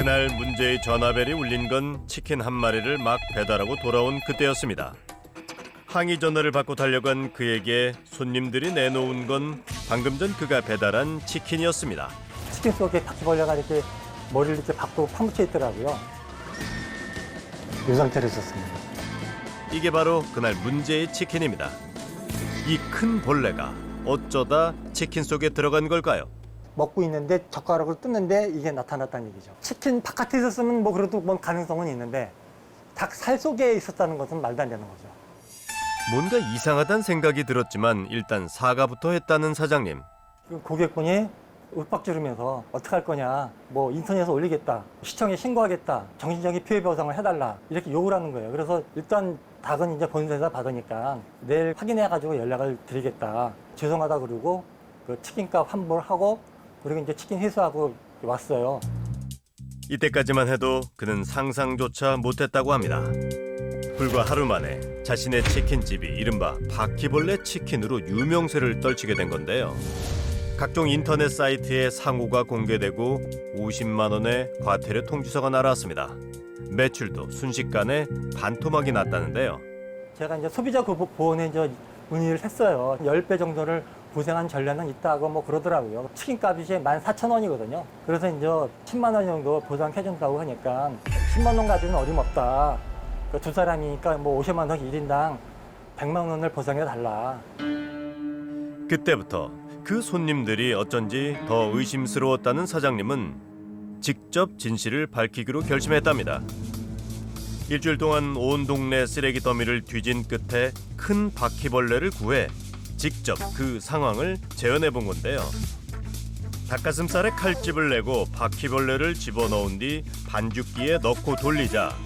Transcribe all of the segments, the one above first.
그날 문제의 전화벨이 울린 건 치킨 한 마리를 막 배달하고 돌아온 그때였습니다. 항의 전화를 받고 달려간 그에게 손님들이 내놓은 건 방금 전 그가 배달한 치킨이었습니다. 치킨 속에 바퀴벌레가 이렇게 머리를 이렇게 박고 파묻혀 있더라고요. 이 상태로 있었습니다. 이게 바로 그날 문제의 치킨입니다. 이 큰 벌레가 어쩌다 치킨 속에 들어간 걸까요? 먹고 있는데 젓가락을 뜯는데 이게 나타났다는 얘기죠. 치킨 바깥에 있었으면 뭐 그래도 뭔 가능성은 있는데 닭 살 속에 있었다는 것은 말도 안 되는 거죠. 뭔가 이상하단 생각이 들었지만 일단 사과부터 했다는 사장님. 그 고객분이 윽박지르면서 어떡할 거냐, 뭐 인터넷에 올리겠다, 시청에 신고하겠다, 정신적인 피해 보상을 해달라 이렇게 요구를 하는 거예요. 그래서 일단 닭은 이제 본사에서 받으니까 내일 확인해가지고 연락을 드리겠다. 죄송하다 그러고 그 치킨값 환불하고 그리고 이제 치킨 회수하고 왔어요. 이때까지만 해도 그는 상상조차 못했다고 합니다. 불과 하루 만에 자신의 치킨집이 이른바 바퀴벌레 치킨으로 유명세를 떨치게 된 건데요. 각종 인터넷 사이트에 상호가 공개되고 50만 원의 과태료 통지서가 날아왔습니다. 매출도 순식간에 반토막이 났다는데요. 제가 이제 소비자 그 보호원에 이제 문의를 했어요. 10배 정도를 고생한 전례는 있다고 뭐 그러더라고요. 치킨값이 이제 14,000원이거든요. 그래서 이제 10만 원 정도 보상해준다고 하니까 10만 원 가지고는 어림없다. 그두 사람이니까 뭐 50만 원 1인당 100만 원을 보상해달라. 그때부터 그 손님들이 어쩐지 더 의심스러웠다는 사장님은 직접 진실을 밝히기로 결심했답니다. 일주일 동안 온 동네 쓰레기 더미를 뒤진 끝에 큰 바퀴벌레를 구해 직접 그 상황을 재현해 본 건데요. 닭가슴살에 칼집을 내고 바퀴벌레를 집어넣은 뒤 반죽기에 넣고 돌리자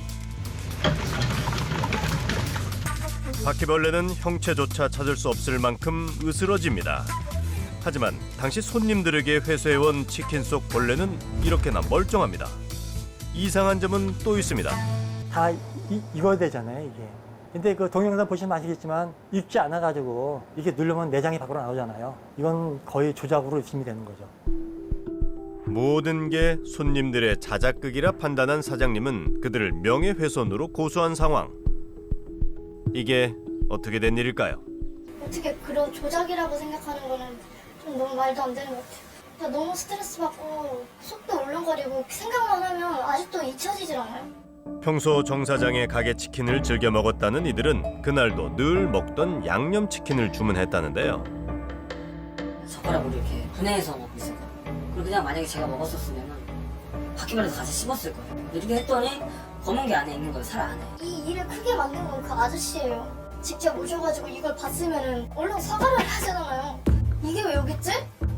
바퀴벌레는 형체조차 찾을 수 없을 만큼 으스러집니다. 하지만 당시 손님들에게 회수해온 치킨 속 벌레는 이렇게나 멀쩡합니다. 이상한 점은 또 있습니다. 다 이, 익어야 되잖아요, 이게. 근데 그 동영상 보시면 아시겠지만 익지 않아가지고 이게 누르면 내장이 밖으로 나오잖아요. 이건 거의 조작으로 의심이 되는 거죠. 모든 게 손님들의 자작극이라 판단한 사장님은 그들을 명예훼손으로 고소한 상황. 이게 어떻게 된 일일까요? 어떻게 그런 조작이라고 생각하는 거는 좀 너무 말도 안 되는 것 같아요. 그냥 너무 스트레스 받고 속도 울렁거리고 생각만 하면 아직도 잊혀지질 않아요. 평소 정 사장의 가게 치킨을 즐겨 먹었다는 이들은 그날도 늘 먹던 양념 치킨을 주문했다는데요. 젓가락으로 이렇게 분해해서 먹고 있었거든요. 그리고 그냥 만약에 제가 먹었었으면 바퀴벌레도 같이 씹었을 거예요. 이렇게 했더니 검은 게 안에 있는 거예요, 살 안에. 이 일을 크게 만든 건 그 아저씨예요. 직접 오셔가지고 이걸 봤으면은 얼른 사과를 하잖아요. 이게 왜 여기 있지?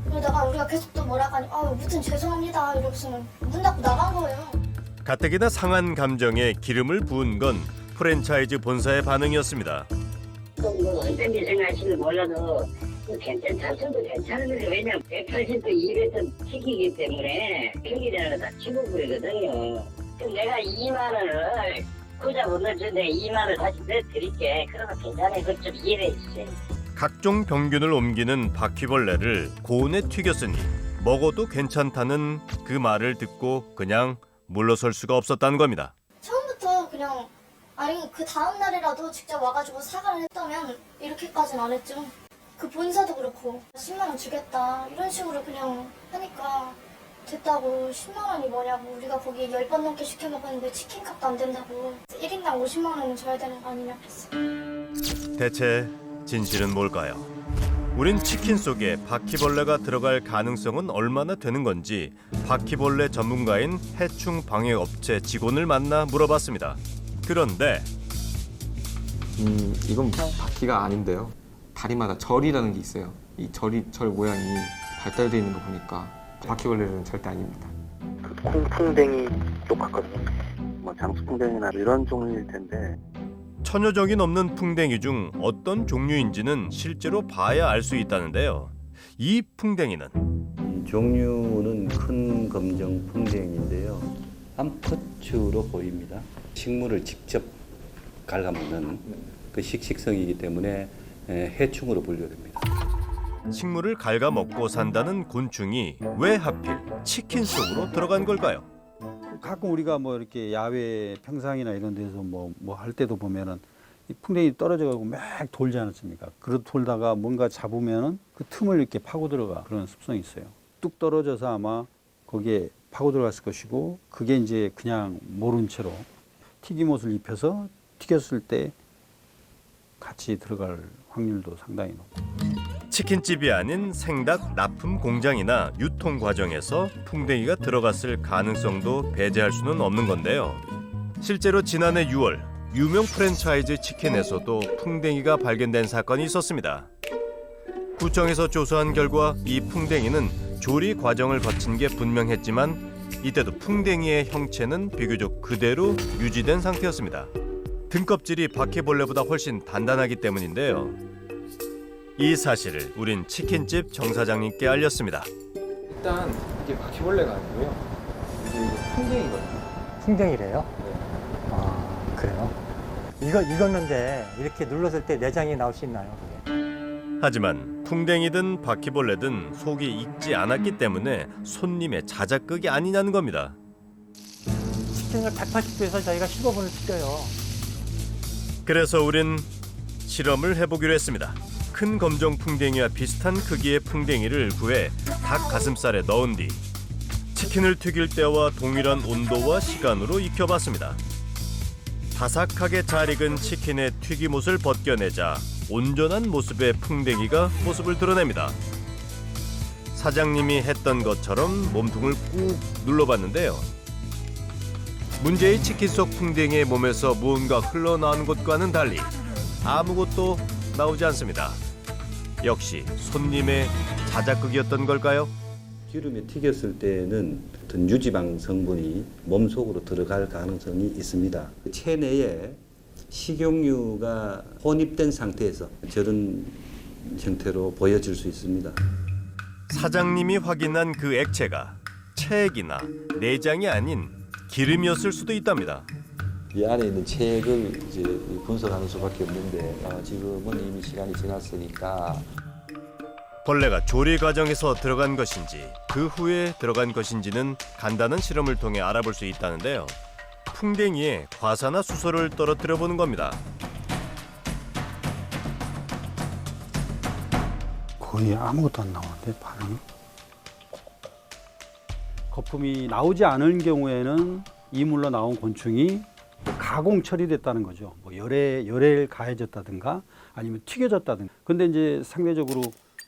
그러다가 우리가 계속 또 뭐라고 하니 아 무튼 죄송합니다 이러고서는 문 닫고 나간 거예요. 가뜩이나 상한 감정에 기름을 부은 건 프랜차이즈 본사의 반응이었습니다. 뭐 어떤지 생각하시는 몰라도 그 괜찮다서도 괜찮은데 왜냐면 180도 200도 치기기 때문에 평일이라는 거다 치고 그러거든요. 그럼 내가 2만 원을 후자 못 넣어주는데 2만 원을 다시 넣어드릴게. 그러면 괜찮아요. 그걸 좀 이해해 주세요. 각종 병균을 옮기는 바퀴벌레를 고온에 튀겼으니 먹어도 괜찮다는 그 말을 듣고 그냥 물러설 수가 없었다는 겁니다. 처음부터 그냥 아니 그 다음 날이라도 직접 와가지고 사과를 했다면 이렇게까지는 안 했죠. 그 본사도 그렇고 10만 원 주겠다 이런 식으로 그냥 하니까 됐다고 10만 원이 뭐냐고 우리가 거기에 10번 넘게 시켜 먹었는데 치킨값도 안 된다고 1인당 50만 원은 줘야 되는 거 아니냐 그랬어. 대체 진실은 뭘까요? 우린 치킨 속에 바퀴벌레가 들어갈 가능성은 얼마나 되는 건지 바퀴벌레 전문가인 해충 방해 업체 직원을 만나 물어봤습니다. 그런데 음, 이건 바퀴가 아닌데요. 다리마다 절이라는 게 있어요. 이 절이 절 모양이 발달되어 있는 거 보니까 바퀴벌레는 절대 아닙니다. 그 콩풍뎅이 똑같거든요. 뭐 장수풍뎅이나 이런 종류일 텐데 천여 적이 넘는 풍뎅이 중 어떤 종류인지는 실제로 봐야 알 수 있다는데요. 이 풍뎅이는 이 종류는 큰 검정 풍뎅인데요. 암컷추로 보입니다. 식물을 직접 갉아먹는 그 식식성이기 때문에 에, 해충으로 분류됩니다. 식물을 갉아먹고 산다는 곤충이 왜 하필 치킨 속으로 들어간 걸까요? 가끔 우리가 뭐 이렇게 야외 평상이나 이런 데서 뭐 뭐 할 때도 보면은 이 풍뎅이 떨어져 가고 막 돌지 않았습니까? 그러 돌다가 뭔가 잡으면은 그 틈을 이렇게 파고 들어가 그런 습성이 있어요. 뚝 떨어져서 아마 거기에 파고 들어갔을 것이고 그게 이제 그냥 모른 채로 튀김옷을 입혀서 튀겼을 때 같이 들어갈 확률도 상당히 높고. 치킨집이 아닌 생닭 납품 공장이나 유통 과정에서 풍뎅이가 들어갔을 가능성도 배제할 수는 없는 건데요. 실제로 지난해 6월 유명 프랜차이즈 치킨에서도 풍뎅이가 발견된 사건이 있었습니다. 구청에서 조사한 결과 이 풍뎅이는 조리 과정을 거친 게 분명했지만 이때도 풍뎅이의 형체는 비교적 그대로 유지된 상태였습니다. 등껍질이 바퀴벌레보다 훨씬 단단하기 때문인데요. 이 사실을 우린 치킨집 정 사장님께 알렸습니다. 일단 이게 바퀴벌레가 아니고요. 이게 이거 풍뎅이거든요. 풍뎅이래요? 네. 아, 그래요? 이거 익었는데 이렇게 눌렀을 때 내장이 나올 수 있나요? 그게? 하지만 풍뎅이든 바퀴벌레든 속이 익지 않았기 때문에 손님의 자작극이 아니냐는 겁니다. 치킨을 180도에서 저희가 15분을 튀겨요. 그래서 우린 실험을 해보기로 했습니다. 큰 검정 풍뎅이와 비슷한 크기의 풍뎅이를 구해 닭 가슴살에 넣은 뒤 치킨을 튀길 때와 동일한 온도와 시간으로 익혀봤습니다. 바삭하게 잘 익은 치킨의 튀김옷을 벗겨내자 온전한 모습의 풍뎅이가 모습을 드러냅니다. 사장님이 했던 것처럼 몸통을 꾹 눌러봤는데요. 문제의 치킨 속 풍뎅이의 몸에서 무언가 흘러나오는 것과는 달리 아무것도 나오지 않습니다. 역시 손님의 자작극이었던 걸까요? 기름에 튀겼을 때는 어떤 유지방 성분이 몸 속으로 들어갈 가능성이 있습니다. 체내에 식용유가 혼입된 상태에서 저런 형태로 보여질 수 있습니다. 사장님이 확인한 그 액체가 체액이나 내장이 아닌 기름이었을 수도 있답니다. 이 안에 있는 체액을 이제 분석하는 수밖에 없는데 어, 지금은 이미 시간이 지났으니까 벌레가 조리 과정에서 들어간 것인지 그 후에 들어간 것인지는 간단한 실험을 통해 알아볼 수 있다는데요. 풍뎅이에 과사나 수소를 떨어뜨려 보는 겁니다. 거의 아무것도 안 나오는데 반응이 거품이 나오지 않은 경우에는 이물로 나온 곤충이 가공 처리됐다는 거죠. 뭐 열에 열에 가해졌다든가 아니면 튀겨졌다든가. 근데 이제 상대적으로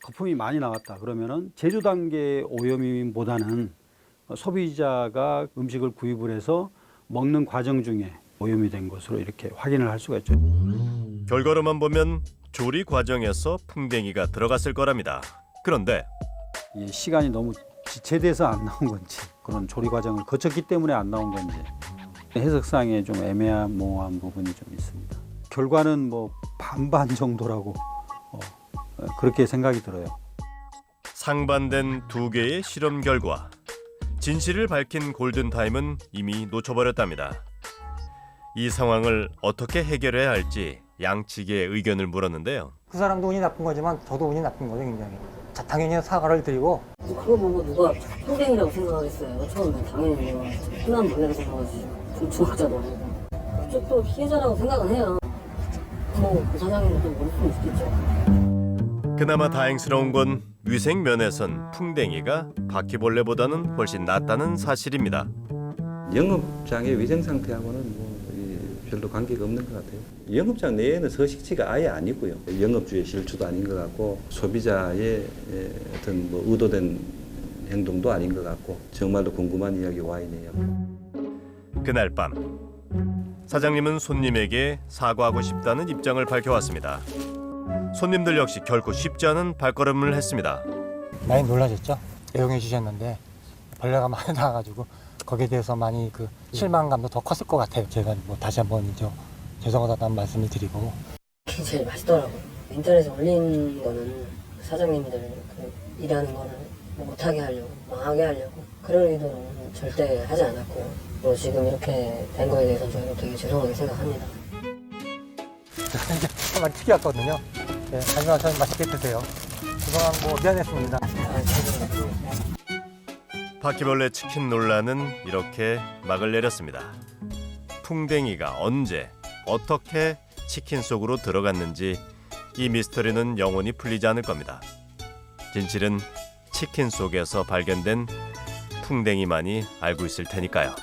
거품이 많이 나왔다 그러면은 제조 단계 오염임보다는 소비자가 음식을 구입을 해서 먹는 과정 중에 오염이 된 것으로 이렇게 확인을 할 수가 있죠. 결과로만 보면 조리 과정에서 풍뎅이가 들어갔을 거랍니다. 그런데 이 시간이 너무 지체돼서 안 나온 건지 그런 조리 과정을 거쳤기 때문에 안 나온 건지 해석상에 좀 애매한 모호한 부분이 좀 있습니다. 결과는 뭐 반반 정도라고 어, 어, 그렇게 생각이 들어요. 상반된 두 개의 실험 결과 진실을 밝힌 골든타임은 이미 놓쳐버렸답니다. 이 상황을 어떻게 해결해야 할지 양측의 의견을 물었는데요. 그 사람도 운이 나쁜 거지만 저도 운이 나쁜 거죠, 굉장히. 자, 당연히 사과를 드리고 그거 보고 누가 풍뎅이라고 생각하겠어요. 처음에 당연히 뭐 흔한 벌레라고 생각하지. 아니고. 그쪽도 피해자라고 생각은 해요. 뭐그 사장님도 모를 수는 있겠죠. 그나마 다행스러운 건 위생 면에선 풍뎅이가 바퀴벌레보다는 훨씬 낫다는 사실입니다. 영업장의 위생 상태하고는 뭐 이, 별로 관계가 없는 것 같아요. 영업장 내에는 서식지가 아예 아니고요. 영업주의 실추도 아닌 것 같고 소비자의 에, 어떤 뭐 의도된 행동도 아닌 것 같고 정말로 궁금한 이야기 와 있네요. 그날 밤 사장님은 손님에게 사과하고 싶다는 입장을 밝혀왔습니다. 손님들 역시 결코 쉽지 않은 발걸음을 했습니다. 많이 놀라셨죠? 애용해 주셨는데 벌레가 많이 나와가지고 거기에 대해서 많이 그 실망감도 더 컸을 것 같아요. 제가 뭐 다시 한번 이제 죄송하다는 말씀을 드리고 그게 제일 맛있더라고요. 인터넷에 올린 거는 사장님들 그 일하는 거를 뭐 못하게 하려고, 망하게 하려고 그런 의도는 절대 하지 않았고요. 뭐 지금 이렇게 된 거에 대해서 저희도 되게 죄송하게 생각합니다. 이제 정말 튀겼거든요. 네, 하지만 저는 맛있게 드세요. 그동안 뭐 미안했습니다. 아, 죄송해요. 바퀴벌레 치킨 논란은 이렇게 막을 내렸습니다. 풍뎅이가 언제 어떻게 치킨 속으로 들어갔는지 이 미스터리는 영원히 풀리지 않을 겁니다. 진실은 치킨 속에서 발견된 풍뎅이만이 알고 있을 테니까요.